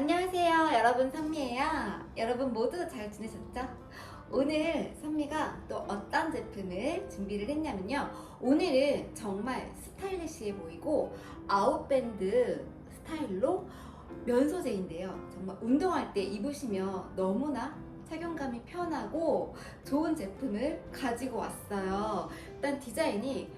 안녕하세요. 여러분 선미예요. 여러분 모두 잘 지내셨죠? 오늘 선미가 또 어떤 제품을 준비를 했냐면요. 오늘은 정말 스타일리시해 보이고 아웃밴드 스타일로 면 소재인데요. 정말 운동할 때 입으시면 너무나 착용감이 편하고 좋은 제품을 가지고 왔어요. 일단 디자인이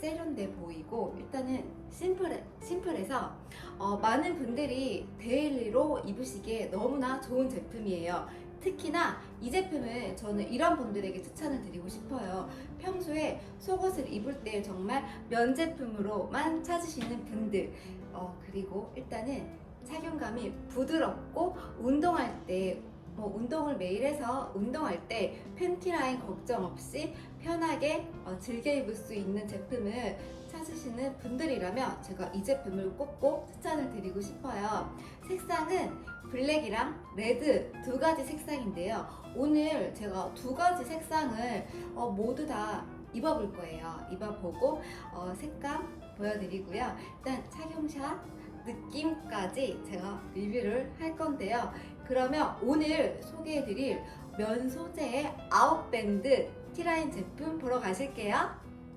세련돼 보이고 일단은 심플해, 심플해서 어, 많은 분들이 데일리로 입으시기에 너무나 좋은 제품이에요. 특히나 이 제품을 저는 이런 분들에게 추천을 드리고 싶어요. 평소에 속옷을 입을 때 정말 면 제품으로만 찾으시는 분들. 어, 그리고 일단은 착용감이 부드럽고 운동할 때 뭐 운동을 매일 해서 운동할 때 팬티 라인 걱정 없이 편하게 어, 즐겨 입을 수 있는 제품을 찾으시는 분들이라면 제가 이 제품을 꼭꼭 추천을 드리고 싶어요. 색상은 블랙이랑 레드 두 가지 색상인데요. 오늘 제가 두 가지 색상을 어, 모두 다 입어볼 거예요. 입어보고 어, 색감 보여드리고요. 일단 착용샷 느낌까지 제가 리뷰를 할 건데요. 그러면 오늘 소개해드릴 면 소재의 아웃밴드 티라인 제품 보러 가실게요.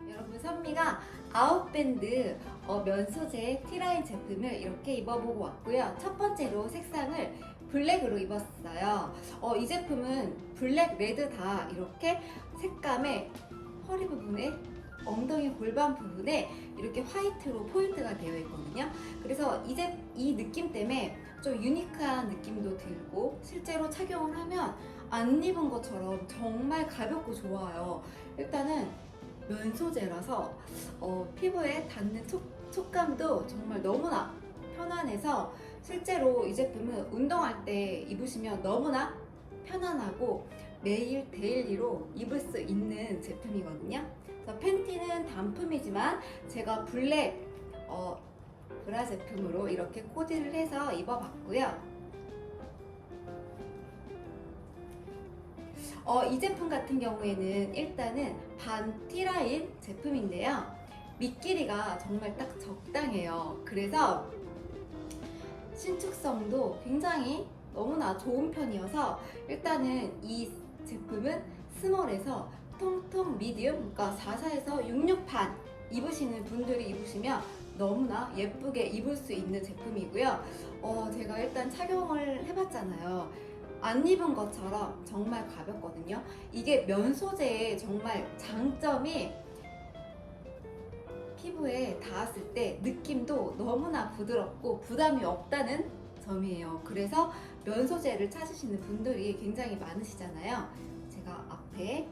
여러분 선미가 아웃밴드 어, 면 소재 티라인 제품을 이렇게 입어보고 왔고요. 첫 번째로 색상을 블랙으로 입었어요. 어, 이 제품은 블랙, 레드 다 이렇게 색감의 허리 부분에 엉덩이 골반 부분에 이렇게 화이트로 포인트가 되어 있거든요. 그래서 이제 이 느낌 때문에 좀 유니크한 느낌도 들고 실제로 착용을 하면 안 입은 것처럼 정말 가볍고 좋아요. 일단은 면 소재라서 어, 피부에 닿는 촉, 촉감도 정말 너무나 편안해서 실제로 이 제품은 운동할 때 입으시면 너무나 편안하고 매일 데일리로 입을 수 있는 제품이거든요. 그래서 팬티는 단품이지만 제가 블랙 어, 브라 제품으로 이렇게 코디를 해서 입어봤고요. 어, 이 제품 같은 경우에는 일단은 반티라인 제품인데요. 밑길이가 정말 딱 적당해요. 그래서 신축성도 굉장히 너무나 좋은 편이어서 일단은 이 제품은 스몰에서 통통 미디움, 그러니까 44에서 66판 입으시는 분들이 입으시면 너무나 예쁘게 입을 수 있는 제품이고요. 어, 제가 일단 착용을 해봤잖아요. 안 입은 것처럼 정말 가볍거든요. 이게 면 소재의 정말 장점이 피부에 닿았을 때 느낌도 너무나 부드럽고 부담이 없다는 점이에요. 그래서 면 소재를 찾으시는 분들이 굉장히 많으시잖아요. 제가 앞에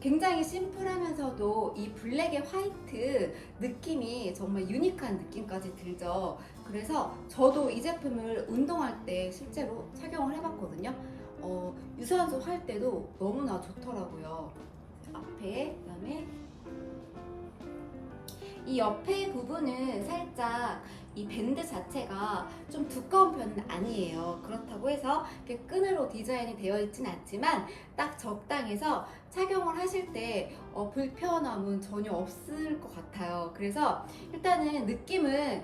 굉장히 심플하면서도 이 블랙의 화이트 느낌이 정말 유니크한 느낌까지 들죠. 그래서 저도 이 제품을 운동할 때 실제로 착용을 해봤거든요. 어, 유산소 할 때도 너무나 좋더라고요. 앞에, 그 다음에 이 옆에 부분은 살짝 이 밴드 자체가 좀 두꺼운 편은 아니에요. 그렇다고 해서 이렇게 끈으로 디자인이 되어 있진 않지만 딱 적당해서 착용을 하실 때 어, 불편함은 전혀 없을 것 같아요. 그래서 일단은 느낌은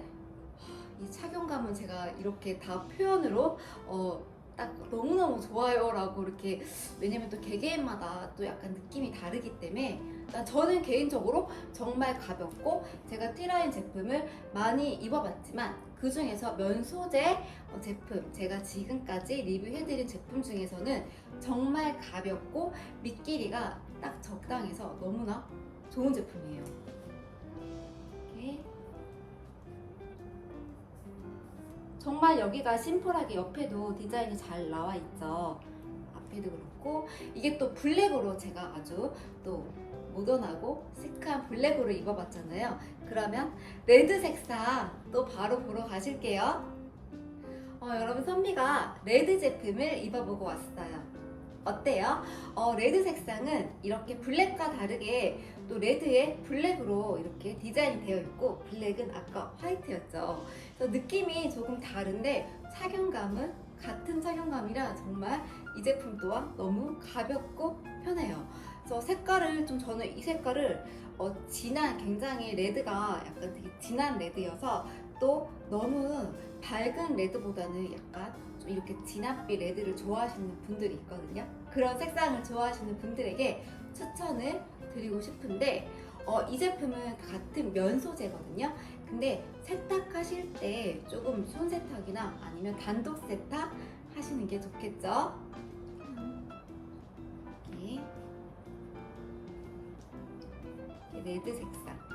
하, 이 착용감은 제가 이렇게 다 표현으로 어, 딱 너무너무 좋아요라고 이렇게 왜냐면 또 개개인마다 또 약간 느낌이 다르기 때문에 저는 개인적으로 정말 가볍고 제가 티라인 제품을 많이 입어봤지만 그 중에서 면 소재 어, 제품 제가 지금까지 리뷰해드린 제품 중에서는 정말 가볍고 밑길이가 딱 적당해서 너무나 좋은 제품이에요. 이렇게 정말 여기가 심플하게 옆에도 디자인이 잘 나와 있죠. 앞에도 그렇고 이게 또 블랙으로 제가 아주 또 모던하고 시크한 블랙으로 입어봤잖아요. 그러면 레드 색상 또 바로 보러 가실게요. 어, 여러분 선미가 레드 제품을 입어보고 왔어요. 어때요? 어, 레드 색상은 이렇게 블랙과 다르게 또 레드에 블랙으로 이렇게 디자인이 되어 있고 블랙은 아까 화이트였죠. 그래서 느낌이 조금 다른데 착용감은 같은 착용감이라 정말 이 제품 또한 너무 가볍고 편해요. 그래서 색깔을 좀 저는 이 색깔을 어, 진한 굉장히 레드가 약간 되게 진한 레드여서 또 너무 밝은 레드보다는 약간 좀 이렇게 진한빛 레드를 좋아하시는 분들이 있거든요. 그런 색상을 좋아하시는 분들에게 추천을 드리고 싶은데 어, 이 제품은 같은 면 소재거든요. 근데 세탁하실 때 조금 손 세탁이나 아니면 단독 세탁 하시는 게 좋겠죠. 이렇게 레드 색상.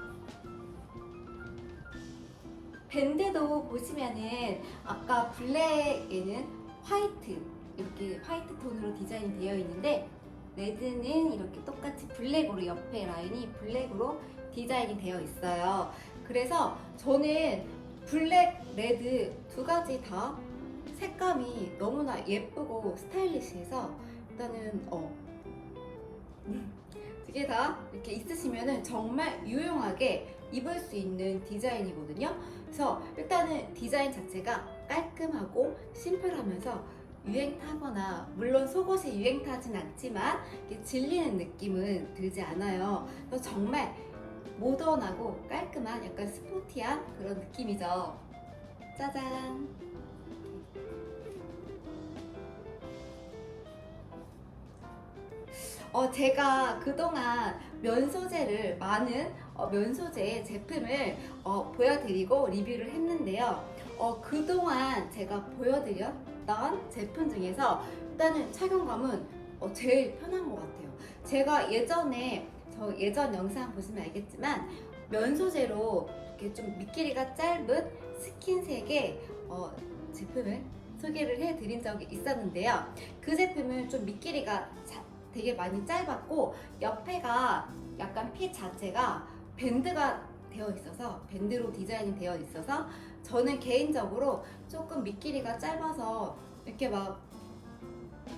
밴드도 보시면은 아까 블랙에는 화이트 이렇게 화이트 톤으로 디자인이 되어 있는데 레드는 이렇게 똑같이 블랙으로 옆에 라인이 블랙으로 디자인이 되어 있어요. 그래서 저는 블랙, 레드 두 가지 다 색감이 너무나 예쁘고 스타일리시해서 일단은 어. 두개다 이렇게 있으시면은 정말 유용하게 입을 수 있는 디자인이거든요. 그래서 일단은 디자인 자체가 깔끔하고 심플하면서 유행 타거나 물론 속옷이 유행 타진 않지만 질리는 느낌은 들지 않아요. 그래서 정말 모던하고 깔끔한 약간 스포티한 그런 느낌이죠. 짜잔. 어, 제가 그동안 면 소재를 많은 어, 면 소재의 제품을 어, 보여드리고 리뷰를 했는데요. 어, 그동안 제가 보여드렸던 제품 중에서 일단은 착용감은 어, 제일 편한 것 같아요. 제가 예전에 저 예전 영상 보시면 알겠지만 면 소재로 이렇게 좀 밑길이가 짧은 스킨색의 어, 제품을 소개를 해드린 적이 있었는데요. 그 제품은 좀 자- 되게 많이 짧았고 옆에가 약간 핏 자체가 밴드가 되어 있어서 밴드로 디자인이 되어 있어서 저는 개인적으로 조금 밑길이가 짧아서 이렇게 막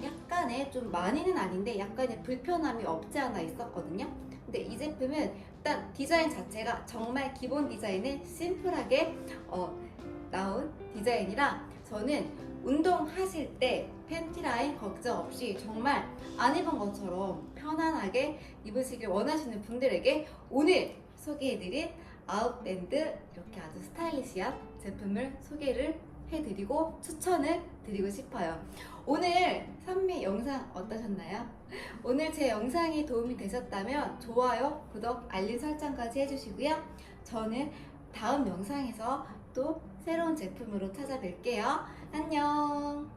약간의 좀 많이는 아닌데 약간의 불편함이 없지 않아 있었거든요. 근데 이 제품은 일단 디자인 자체가 정말 기본 디자인을 심플하게 어, 나온 디자인이라 저는 운동하실 때 팬티 라인 걱정 없이 정말 안 입은 것처럼 편안하게 입으시길 원하시는 분들에게 오늘 소개해드린 아웃밴드 이렇게 아주 스타일리시한 제품을 소개를 해드리고 추천을 드리고 싶어요. 오늘 선미 영상 어떠셨나요? 오늘 제 영상이 도움이 되셨다면 좋아요, 구독, 알림 설정까지 해주시고요. 저는 다음 영상에서 또 새로운 제품으로 찾아뵐게요. 안녕!